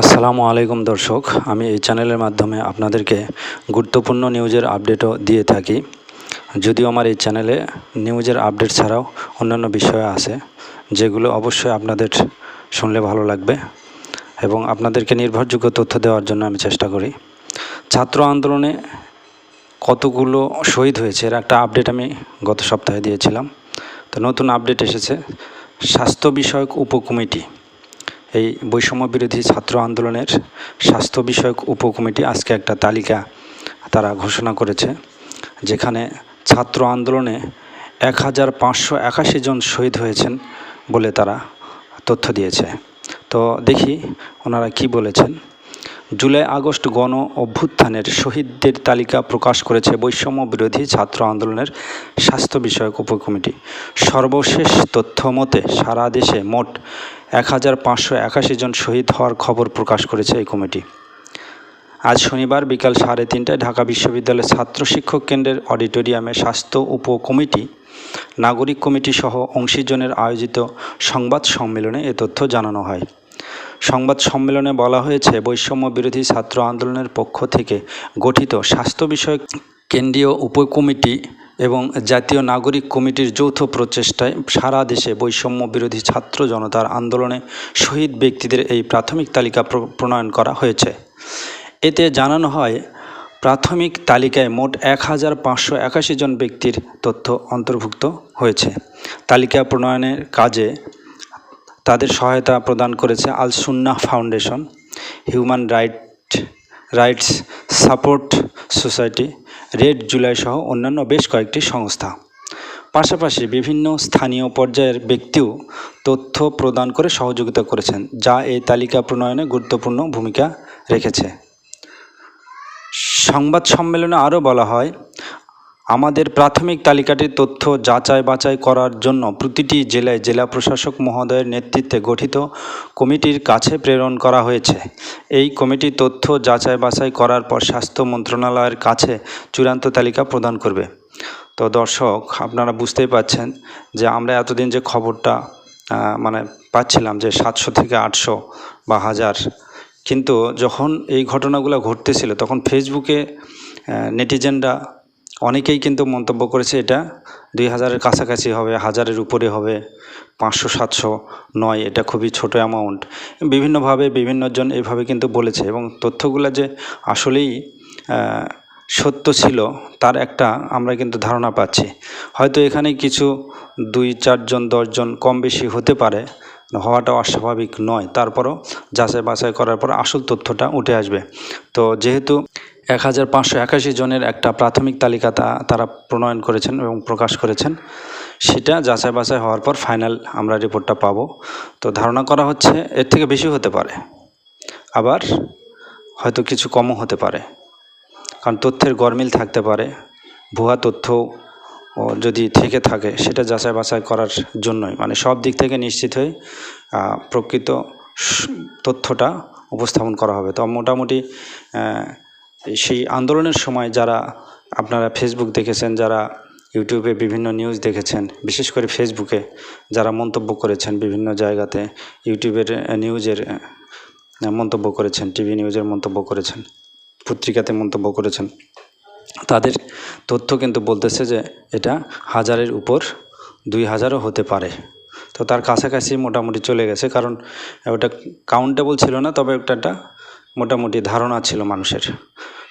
আসসালামু আলাইকুম দর্শক, আমি এই চ্যানেলের মাধ্যমে আপনাদেরকে গুরুত্বপূর্ণ নিউজের আপডেটও দিয়ে থাকি। যদিও আমার এই চ্যানেলে নিউজের আপডেট ছাড়াও অন্যান্য বিষয় আছে, যেগুলো অবশ্যই আপনাদের শুনলে ভালো লাগবে এবং আপনাদেরকে নির্ভরযোগ্য তথ্য দেওয়ার জন্য আমি চেষ্টা করি। ছাত্র আন্দোলনে কতগুলো শহীদ হয়েছে, এর একটা আপডেট আমি গত সপ্তাহে দিয়েছিলাম। তো নতুন আপডেট এসেছে, স্বাস্থ্য বিষয়ক উপকমিটি। এই বৈষম্য বিরোধী ছাত্র আন্দোলনের স্বাস্থ্য বিষয়ক উপকমিটি আজকে একটা তালিকা তারা ঘোষণা করেছে, যেখানে ছাত্র আন্দোলনে এক হাজার পাঁচশো একাশি জন শহীদ হয়েছেন বলে তারা তথ্য দিয়েছে। তো দেখি ওনারা কি বলেছেন। জুলাই আগস্ট গণ অভ্যুত্থানের শহীদদের তালিকা প্রকাশ করেছে বৈষম্য বিরোধী ছাত্র আন্দোলনের স্বাস্থ্য বিষয়ক উপকমিটি। সর্বশেষ তথ্য মতে সারা দেশে মোট এক হাজার পাঁচশো একাশি জন শহীদ হওয়ার খবর প্রকাশ করেছে এই কমিটি। আজ শনিবার বিকাল সাড়ে তিনটায় ঢাকা বিশ্ববিদ্যালয়ের ছাত্র শিক্ষক কেন্দ্রের অডিটোরিয়ামে স্বাস্থ্য উপকমিটি, নাগরিক কমিটি সহ অংশীজনের আয়োজিত সংবাদ সম্মেলনে এ তথ্য জানানো হয়। সংবাদ সম্মেলনে বলা হয়েছে বৈষম্য বিরোধী ছাত্র আন্দোলনের পক্ষ থেকে গঠিত স্বাস্থ্য বিষয়ক কেন্দ্রীয় উপকমিটি এবং জাতীয় নাগরিক কমিটির যৌথ প্রচেষ্টায় সারা দেশে বৈষম্য বিরোধী ছাত্র জনতার আন্দোলনে শহীদ ব্যক্তিদের এই প্রাথমিক তালিকা প্রণয়ন করা হয়েছে। এতে জানানো হয়, প্রাথমিক তালিকায় মোট এক হাজার পাঁচশো একাশি জন ব্যক্তির তথ্য অন্তর্ভুক্ত হয়েছে। তালিকা প্রণয়নের কাজে তাদের সহায়তা প্রদান করেছে Al Sunna foundation, human right, rights support society red July সহ অন্যান্য বেশ কয়েকটি সংস্থা। পাশাপাশি বিভিন্ন স্থানীয় পর্যায়ের ব্যক্তিও তথ্য প্রদান করে সহযোগিতা করেছেন, যা এই তালিকা প্রণয়নে গুরুত্বপূর্ণ ভূমিকা রেখেছে। সংবাদ সম্মেলনে আরও বলা হয় আমাদের প্রাথমিক তালিকাটির তথ্য যাচাই বাছাই করার জন্য প্রতিটি জেলায় জেলা প্রশাসক মহোদয়ের নেতৃত্বে গঠিত কমিটির কাছে প্রেরণ করা হয়েছে। এই কমিটি তথ্য যাচাই বাছাই করার পর স্বাস্থ্য মন্ত্রণালয়ের কাছে চূড়ান্ত তালিকা প্রদান করবে। তো দর্শক, আপনারা বুঝতেই পাচ্ছেন যে আমরা এতদিন যে খবরটা মানে পাচ্ছিলাম যে সাতশো থেকে আটশো বা হাজার, কিন্তু যখন এই ঘটনাগুলো ঘটতেছিল তখন ফেসবুকে নেটিজেনরা অনেকেই কিন্তু মন্তব্য করেছে এটা দুই হাজারের কাছাকাছি হবে, হাজারের উপরে হবে, পাঁচশো, সাতশো, নয়, এটা খুবই ছোট অ্যামাউন্ট বিভিন্নভাবে বিভিন্নজন এইভাবে কিন্তু বলেছে এবং তথ্যগুলো যে আসলেই সত্য ছিল তার একটা আমরা কিন্তু ধারণা পাচ্ছি। হয়তো এখানে কিছু দুই, চারজন, দশজন কম বেশি হতে পারে, হওয়াটা অস্বাভাবিক নয়। তারপরও যাচাই বাছাই করার পর আসল তথ্যটা উঠে আসবে। তো যেহেতু এক হাজার পাঁচশো একাশি জনের একটা প্রাথমিক তালিকা তারা প্রণয়ন করেছেন এবং প্রকাশ করেছেন। সেটা যাচাই বাছাই হওয়ার পর ফাইনাল আমরা রিপোর্টটা পাবো। তো ধারণা করা হচ্ছে এর থেকে বেশি হতে পারে। আবার হয়তো কিছু কমও হতে পারে। কারণ তথ্যের গরমিল থাকতে পারে। ভুয়া তথ্য ও যদি থেকে থাকে, সেটা যাচাই বাছাই করার জন্যই। মানে সব দিক থেকে নিশ্চিত হয়ে প্রকৃত তথ্যটা উপস্থাপন করা হবে। তো মোটামুটি সেই আন্দোলনের সময় যারা আপনারা ফেসবুক দেখেছেন, যারা ইউটিউবে বিভিন্ন নিউজ দেখেছেন, বিশেষ করে ফেসবুকে যারা মন্তব্য করেছেন বিভিন্ন জায়গাতে ইউটিউবের নিউজের মন্তব্য করেছেন টিভি নিউজের মন্তব্য করেছেন, পত্রিকাতে মন্তব্য করেছেন, তাদের তথ্য কিন্তু বলতেছে যে এটা হাজারের উপর দুই হাজারও হতে পারে। তো তার কাছাকাছি মোটামুটি চলে গেছে, কারণ ওটা কাউন্টেবল ছিল না, তবে একটা একটা মোটামুটি ধারণা ছিল মানুষের।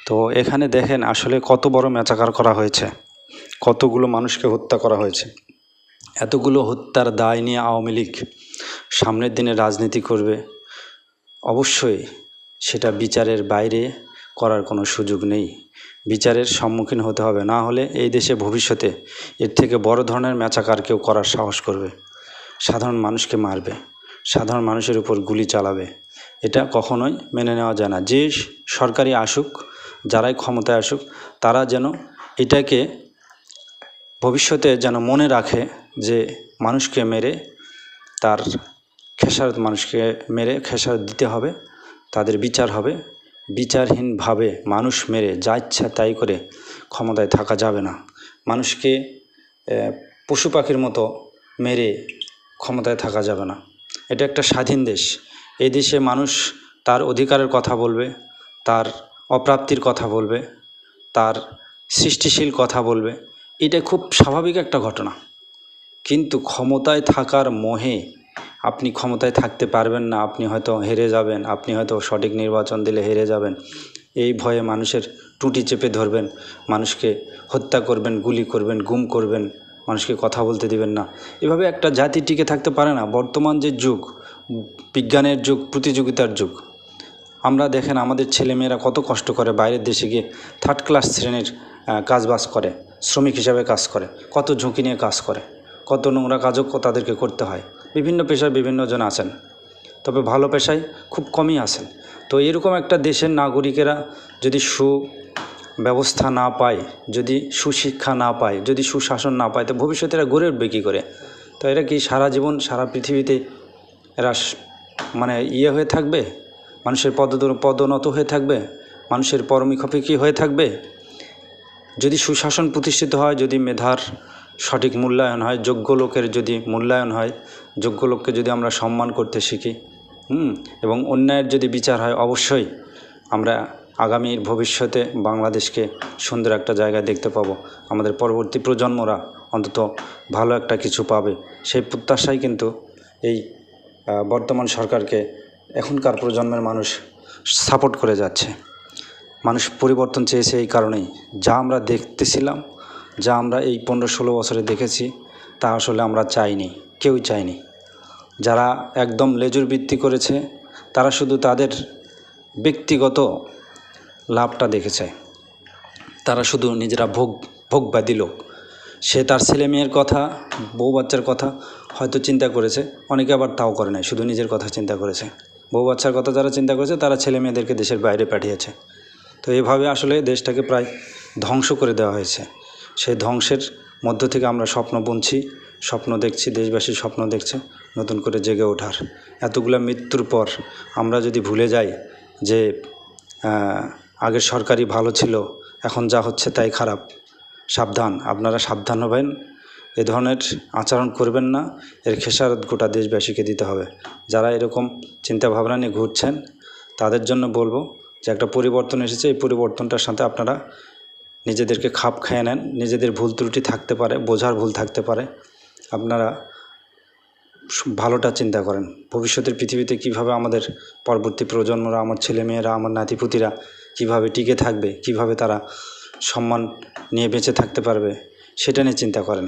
তো এখানে দেখেন আসলে কত বড় ম্যাচাকার করা হয়েছে, কতগুলো মানুষকে হত্যা করা হয়েছে। এতগুলো হত্যার দায় নিয়ে আওয়ামী লীগ সামনের দিনে রাজনীতি করবে, অবশ্যই সেটা বিচারের বাইরে করার কোনো সুযোগ নেই। বিচারের সম্মুখীন হতে হবে, না হলে এই দেশে ভবিষ্যতে এর থেকে বড় ধরনের ম্যাচাকার কেউ করার সাহস করবে। সাধারণ মানুষকে মারবে, সাধারণ মানুষের উপর গুলি চালাবে। এটা কখনোই মেনে নেওয়া যায় না। যে সরকারি আসুক, যারাই ক্ষমতায় আসুক, তারা যেন এটাকে ভবিষ্যতে যেন মনে রাখে যে মানুষকে মেরে, তার খেসারত মানুষকে মেরে খেসারত দিতে হবে, তাদের বিচার হবে। বিচারহীনভাবে মানুষ মেরে, যা ইচ্ছা তাই করে ক্ষমতায় থাকা যাবে না। মানুষকে পশু পাখির মতো মেরে ক্ষমতায় থাকা যাবে না। এটা একটা স্বাধীন দেশ। এই দেশে মানুষ তার অধিকারের কথা বলবে, তার অপ্রাপ্তির কথা বলবে, তার সৃষ্টিশীল কথা বলবে। এটা খুব স্বাভাবিক একটা ঘটনা। কিন্তু ক্ষমতায় থাকার মোহে আপনি ক্ষমতায় থাকতে পারবেন না, আপনি হয়তো হেরে যাবেন, আপনি হয়তো সঠিক নির্বাচন দিলে হেরে যাবেন। এই ভয়ে মানুষের টুটি চেপে ধরবেন, মানুষকে হত্যা করবেন, গুলি করবেন, গুম করবেন, মানুষকে কথা বলতে দিবেন না। এভাবে একটা জাতি টিকে থাকতে পারে না। বর্তমান যে যুগ বিজ্ঞানের যুগ, প্রতিযোগিতার যুগ। আমরা দেখেন আমাদের ছেলেমেয়েরা কত কষ্ট করে বাইরের দেশে গিয়ে থার্ড ক্লাস শ্রেণির কাজবাজ করে, শ্রমিক হিসাবে কাজ করে, কত ঝুঁকি নিয়ে কাজ করে, কত নোংরা কাজও তাদেরকে করতে হয়। বিভিন্ন পেশায় বিভিন্ন জন আছেন। তবে ভালো পেশায় খুব কমই আছেন। তো এরকম একটা দেশের নাগরিকেরা যদি সু ব্যবস্থা না পায়, যদি সুশিক্ষা না পায়, যদি সুশাসন না পায়, তো ভবিষ্যতে এরা গড়ে উঠবে কী করে? তো এরা কি সারা জীবন, সারা পৃথিবীতে এরা মানে ইয়ে হয়ে থাকবে, মানুষের পদ পদোন্নত হয়ে থাকবে, মানুষের পরমিখপিকি হয়ে থাকবে? যদি সুশাসন প্রতিষ্ঠিত হয়, যদি মেধার সঠিক মূল্যায়ন হয়, যোগ্য লোকের যদি মূল্যায়ন হয়, যোগ্য লোককে যদি আমরা সম্মান করতে শিখি, হুম, এবং অন্যায়ের যদি বিচার হয়, অবশ্যই আমরা আগামীর ভবিষ্যতে বাংলাদেশকে সুন্দর একটা জায়গায় দেখতে পাবো। আমাদের পরবর্তী প্রজন্মরা অন্তত ভালো একটা কিছু পাবে। সেই প্রত্যাশাই কিন্তু এই বর্তমান সরকারকে এখনকার প্রজন্মের মানুষ সাপোর্ট করে যাচ্ছে। মানুষ পরিবর্তন চেয়েছে এই কারণেই। যা আমরা দেখতেছিলাম, যা আমরা এই পনেরো ষোলো বছরে দেখেছি, তা আসলে আমরা চাইনি, কেউই চাইনি। যারা একদম লেজুর বৃত্তি করেছে, তারা শুধু তাদের ব্যক্তিগত লাভটা দেখেছে। তারা শুধু নিজেরা ভোগ, ভোগবাদী লোক। সে তার ছেলে মেয়ের কথা, বউ বাচ্চার কথা হয়তো চিন্তা করেছে, অনেকে আবার তাও করে নাই, শুধু নিজের কথা চিন্তা করেছে। বউ বাচ্চার কথা যারা চিন্তা করেছে, তারা ছেলে মেয়েদেরকে দেশের বাইরে পাঠিয়েছে। তো এভাবে আসলে দেশটাকে প্রায় ধ্বংস করে দেওয়া হয়েছে। সেই ধ্বংসের মধ্য থেকে আমরা স্বপ্ন বুনছি, স্বপ্ন দেখছি দেশবাসী স্বপ্ন দেখছে, নতুন করে জেগে ওঠার। এতগুলা মৃত্যুর পর আমরা যদি ভুলে যাই যে আগের সরকারই ভালো ছিল, এখন যা হচ্ছে তাই খারাপ, সাবধান। আপনারা সাবধান হবেন এ ধরনের আচরণ করবেন না। এর খেসারত গোটা দেশবাসীকে দিতে হবে। যারা এরকম চিন্তাভাবনা নিয়ে ঘুরছেন, তাদের জন্য বলব যে একটা পরিবর্তন এসেছে। এই পরিবর্তনটার সাথে আপনারা নিজেদেরকে খাপ খাইয়ে নেন। নিজেদের ভুল ত্রুটি থাকতে পারে, বোঝার ভুল থাকতে পারে। আপনারা ভালোটা চিন্তা করেন। ভবিষ্যতের পৃথিবীতে কীভাবে আমাদের পরবর্তী প্রজন্মরা, আমার ছেলেমেয়েরা, আমার নাতিপুতিরা কীভাবে টিকে থাকবে, কীভাবে তারা সম্মান নিয়ে বেঁচে থাকতে পারবে, সেটা নিয়ে চিন্তা করেন।